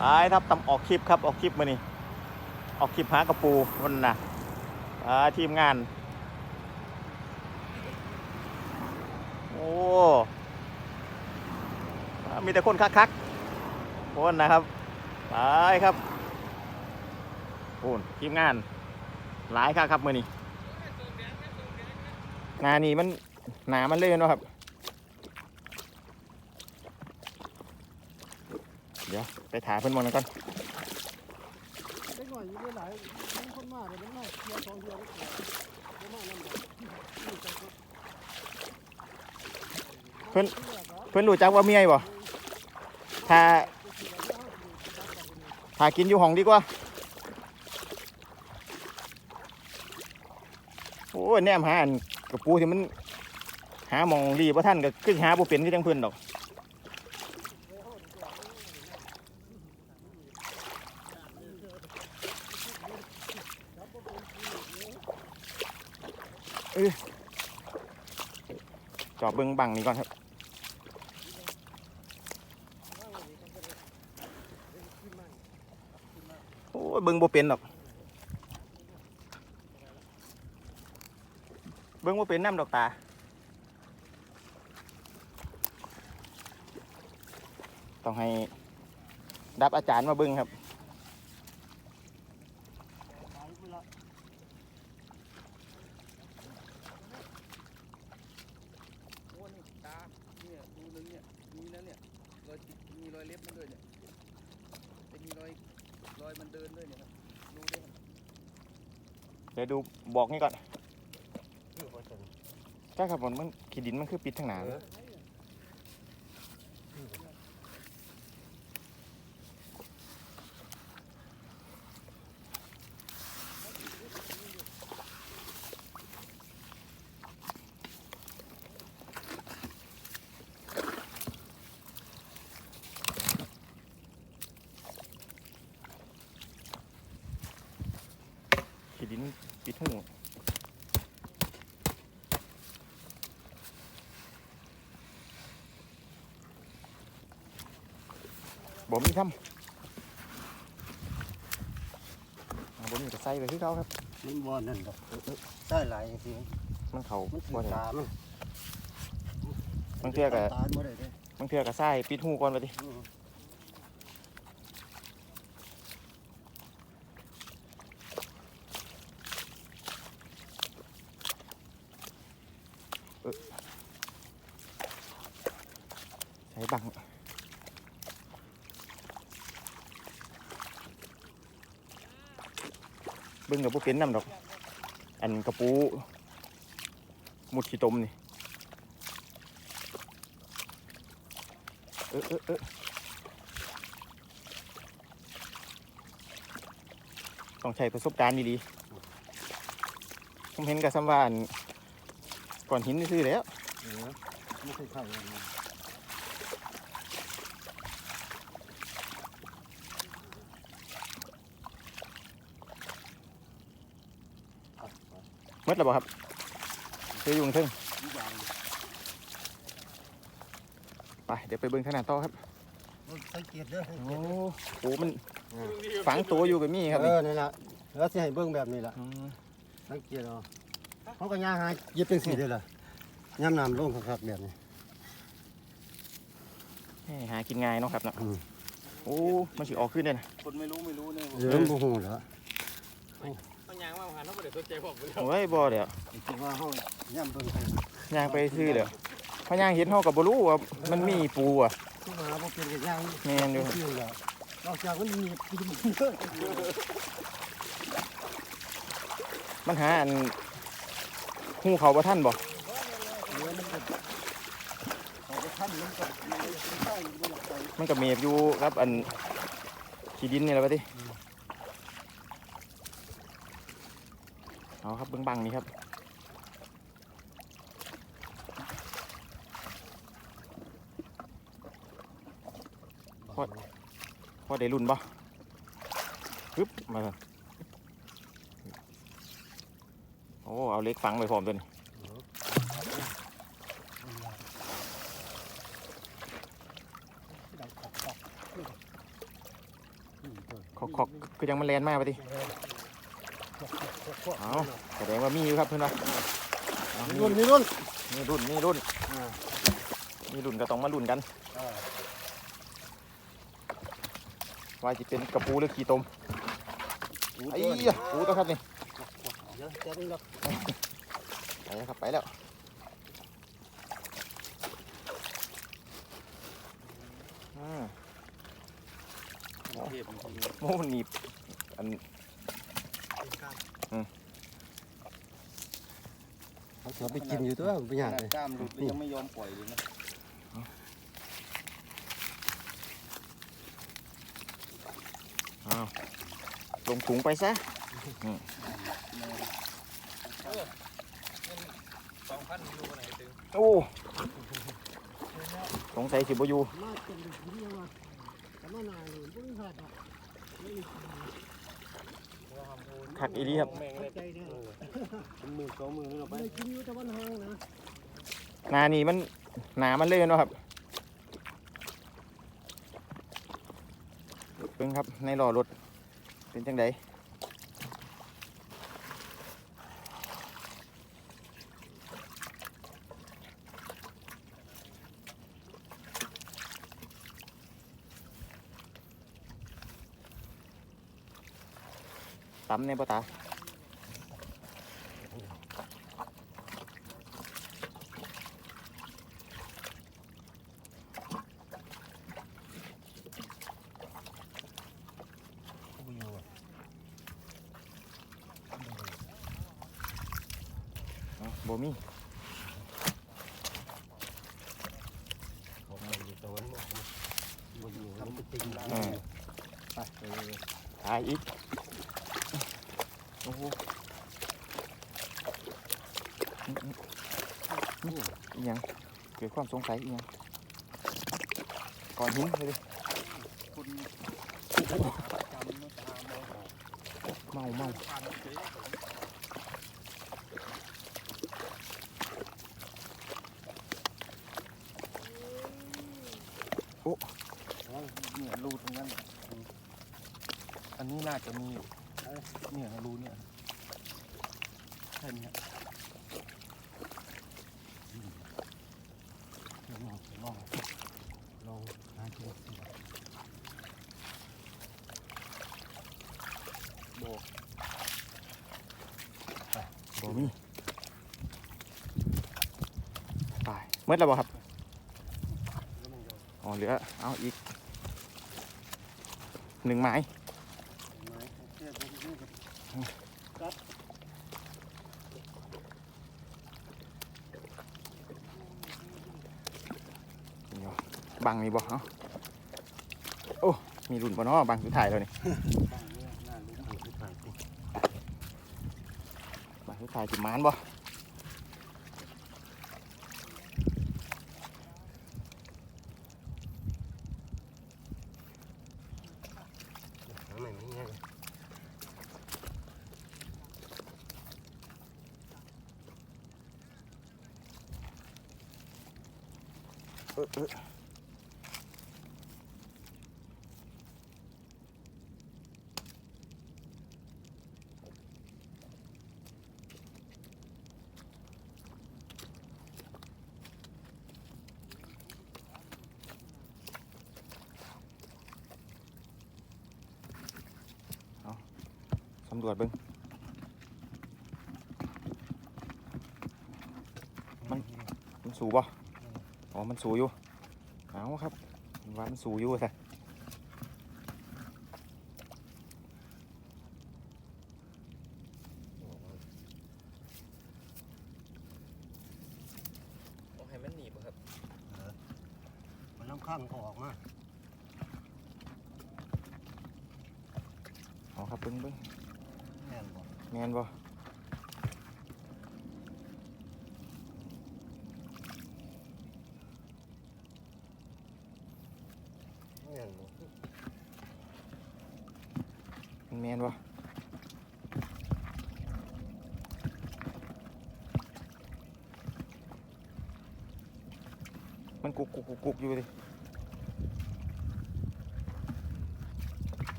ไปครับตำออกคลิปครับออกคลิปมานี่ออกคลิปหากระปูมันนะอ่าทีมงาน โอ้มีแต่คนคักๆคนนะครับไปครับโอ้ทีมงาน หลายครับครับมือนี้งานนี้มันหนามันเลยนะครับ เดี๋ยวไปถามเพื่อนมดแล้วก่อนเล็กหน่อยอยู่ได้หลายมีคนมาเลยมันมาเที่ยวสองเที่ยวไม่มานั่นดอนี่จังครับเพื่อนเพื่อนรู้จักว่าเมียบ่ถ้าถ้ากินอยู่ห้องดีกว่าโอ้ยแนมหาอันกระปูที่มันหาหมองดีบ่ท่านก็คือหาบ่เป็นคือจังเพิ่นดอก จอบเบิ้งบังนี่ก่อนครับโอ้ยเบิ้งบ่เป็นดอกเบิ้งบ่เป็นน้ำดอกตาต้องให้ดับอาจารย์มาเบิ้งครับ โอ้นี่ตาเนี่ยรูนึงเนี่ยมีนะเนี่ยรอยติดมีรอยเล็บมันด้วยเนี่ยจะมีรอยร อยมันเดินด้วยเนี่ยครับดูด้วยครับเดี๋ยวดูบอกนี่ก่อนใช่ครับผมมันขีดินมันคือปิดทั้งหนาเลยขี ดินปิดหูบ่มีทำอ่าบ่มีก็ใส่ไปที่เขาครับมันบ่นั่นดอกใช่หลายจริงมันเขามันถือบ่ได้ตามันบางเทื่อก็ตาบ่ได้เด้บางเทื่อก็ใส่ปิดหูก่อนไปดิ ใส่บังเบิ่งกับพวกเป็นน้ำดอก อันกระปูมุดขี้ตมนี่เออเออเออต้องใช้ประสบการณ์ดีๆผมเห็นกับสัมวาน ก่อนหินซื่อๆแหล้วเออไม่ใช่ใช่อันนั้นเอาไปหมดแล้วบ่ครับเจอยุงเทึ่งทุกอย่างไปเดี๋ยวไปเบิ่งขนาดต่อครับมันสังเกตเด้อสังเกโอ้ตเด้อโหมันฝังตัวอยู่กับมี่ครับเอนี่อนี่ล่ะแล้วสิให้เบิ่งแบบนี้ล่ะมสังเกตเอา เขาก็ย่างหาเย็บจังซี่เด้อล่ะย่ำน้ำลงคักๆแบบนี้ให้หากินง่ายเนาะครับเนาะอืมโอ้มันสิออกขึ้นเลยนะคนไม่รู้ไม่รู้เนี่ยเออมันบ่ฮู้เหรอมันยางมาหันเขาไม่ได้สนใจผมเลยโอ้ยบ่เดี๋ยวคิดว่าเฮาย่ำเบิ่งให้ย่างไปซื้อเดี๋ยวเพราะย่างเห็นเฮากับบ่รู้ว่ามันมีปูอะทุกหาบ่เป็นกับย่างแม่นอยู่ครับ ชื่อแล้วนอกจากมันมีกินมันเยอะมันหาอัน หูเขาบ่ทันบ่เนื้อกมันก็ใช่มันก็ใส่มันก็เมฟอยู่ครับอันขี้ดินนี่แหละว่าติเอาครับเบิ่งบังนี่ครับพอพอได้รุ่นบ่ปึ๊บมาโอ้เอาเล็กฝังไว้พร้อมตัวนี้ขอกคือยังมันแลนมากไปดิเอาแสดงว่ามีอยู่ครับเพื่อนว่าเอามีรุ่นนี่รุ่นมีรุ่นมีรุ่นอ่ามีรุ่นก็ต้องมารุ่นกันอ่าว่าจะเป็นกระปูหรือขี้ตมไอ้ยะปูตัวครับนี่ เดี๋ยวนี่แล้วไปแล้วครับไปแล้วอ่าเทพจริงโม่หนีบอันเขาจะไปกินอยู่ตัวเป็นๆอย่างขไรนาดกล้ามหลุดแล้วยังไม่ยอมปล่อยเลยนะอ้าวลงถุงไปซะ สองพันดูไหนตึงโอ้สงสัยสิบอยู่มาเป็นกินยังไงแต่มานานเลยไม่ได้ขาดอะไม่ได้กินขัดอีรีครับเข้าใจเนี่ยเป็นหมื่นสองหมื่นแล้วไม่ได้กินอยู่แต่วันห่างนะหนานี่มันหนามันเลยเนาะครับเพิ่งครับในหล้อรถเป็นจังได ตำเนี่ยป่ตาเนาะบ่มีเขาไปอยู่ตะวันออกมัน โอ้โหอีหยังเกิดความสงสัยอีหยังก่อนหินเลยดิคุณเมาเมาผ่านเฉยเนี่ยรูตรงนั้นอันนี้น่าจะมีอยู่ เนี่ยรูเนี่ยใช่ไหมฮะลองลองลองหาตัวบอกบ่มีตายเมื่อแล้วบ่ครับอ๋อเหลือเอาอีกหนึ่งไม้ เดี๋ยวบังมีบ่เอ้าโอ้ มีรุ่นบ่เนาะบังสุดท้ายแล้วนี่บ้างเนี่ยน่ารู้บังสุดท้ายจิมานบ่ หาใหม่ไม่ง่าย เออเออเอา อ๋อ มันสูอยู่ เอาครับว่ามันสูอยู่ใช่ต้องให้มันหนีบครับ มันน้ำข้างก็ออกมาเอาครับเบิ่งเบิ่งแน่นบ่แมนบ่ มันกุกกุกกุกอยู่ดิ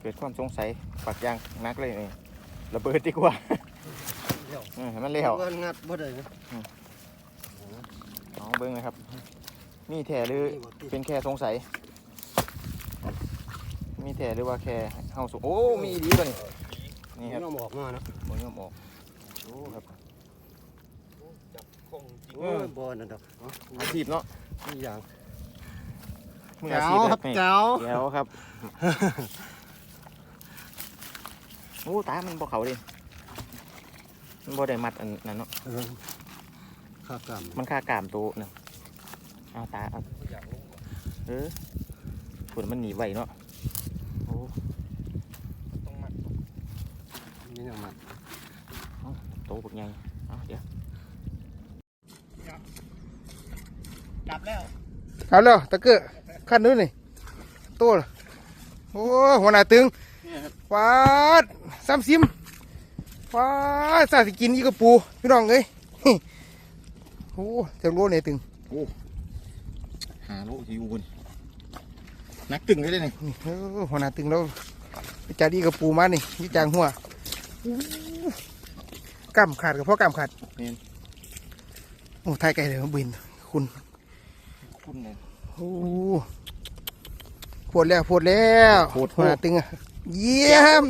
เกิดความสงสัยปักยางนักเลยนี่ระเบิดดีกว่าเห็นมันเลี้ยวเงินงัดบ่ได้นะเอาเบิ้งเลยครับ นี่แท้หรือเป็นแค่สงสัย มีแถหรือว่าแค่เฮาสุโอ้มีอีดีป่ะนี่ นี่ครับน้ำออกมานะบนยอมออกโอ้ครับจับคงจริงโอ้ยบ่นั่นดอกเนาะอาชีพเนาะนี่อย่างมืออาชีพครับนี่แจ๋วแจ๋วครับ โอ้ตามันบ่เขาดิมันบ่ได้มัดอันนั้นเนาะ เออข้ากรรมมันค่ากามตัวนึงเอาตาเอาไม่อยากลงหรอกเออฝนมันหนีไวเนาะ โอ้ ต้องมัด นี่ยังมัดโตบักใหญ่เอาเดี๋ยวจับแล้วเอาแล้วตะเกียขั้นนู้นนี่โตละโอ้หัวหน้าตึงฟาดซ้ำซิมฟาดสาสิกินอีกกระปูพี่น้องเอ้ยโอ้เจ้าโลเนี่ยตึงหาโลที่อยู่บนนักตึงเลยเด้นี่นี่เออหัวหน้าตึงแล้วไปจัดอีกกระปูมานี่ยี่จางหัวอู้ กล้ามขาดกับพ่อกล้ามขาดโอ้ทายไก่เลยบิน คุณคุณเลยโอ้ปวดแล้วปวดแล้วปวดหัวหน้าตึงอะเยี่ยม